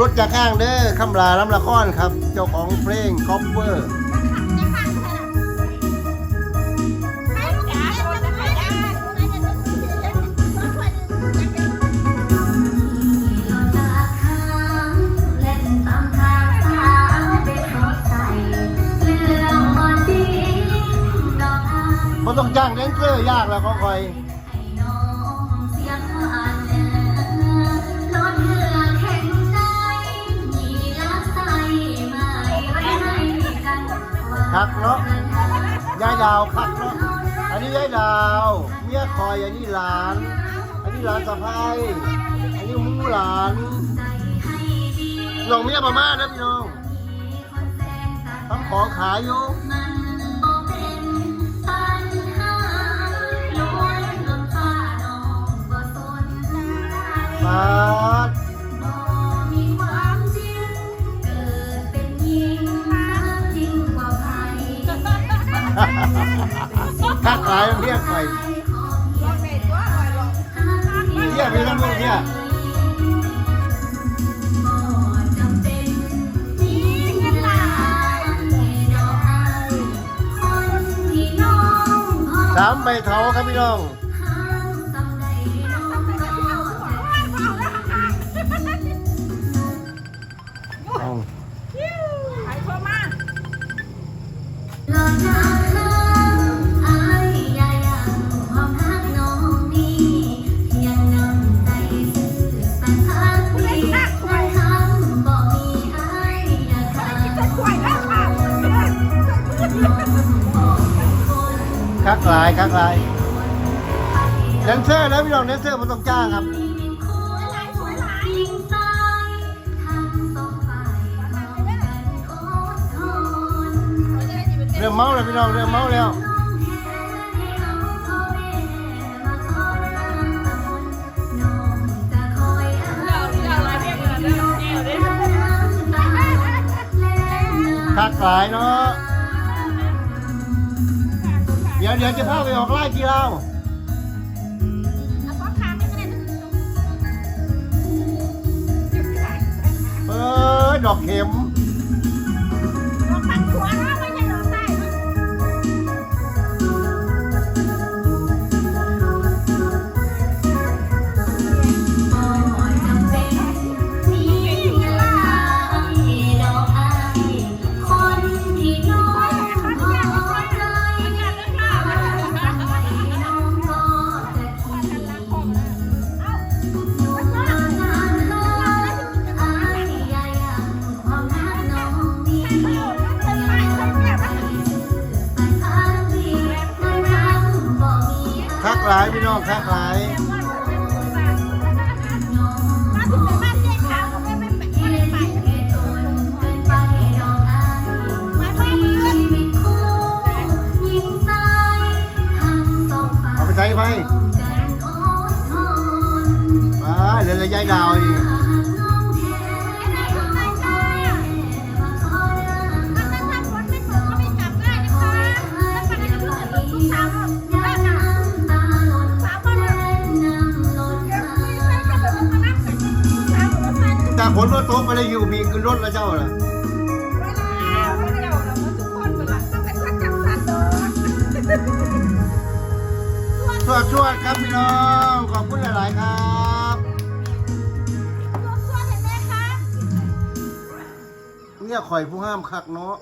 รถจากข้างเด้อคำลาลำละครครับ เจ้าของเพลงคอปเวอร์มันต้องจ้างแดนเซอร์ยากแล้วก็คอย คักเนาะยายดาวคักเนาะอันนี้ยายดาว เมียคอยอันนี้หลาน อันนี้หลานสะพ้ายอันนี้หมูหลานลองเมียประมาณนะพี่น้องทำของขายอยู่ คักหลายเรียกไปเรียกไปทั้งหมดเนี่ยสามใบเท้าครับพี่น้อง คักหลายคักหลายแดนเซอร์นะพี่น้องแดนเซอร์มันต้องจ้างครับเริ่มเมาแล้วพี่น้องเริ่มเมาแล้วคักหลายเนาะ ดี๋ยวเดี๋ยวจะพาไปออกไล่ทีเราเออดอกเข็ม หลายพี่น้องคักหลายเอาไปใช้ไปไปเดี๋ยวจะย้ายดาวอีก แต่ผลว่าโต๊ะไปเลยอยู่มีขึ้นรถแล้วเจ้าล่ะสวัสดีครับพี่น้องขอบคุณหลาย ๆ ครับเนี่ยข่อยผู้ห้ามคักเนาะ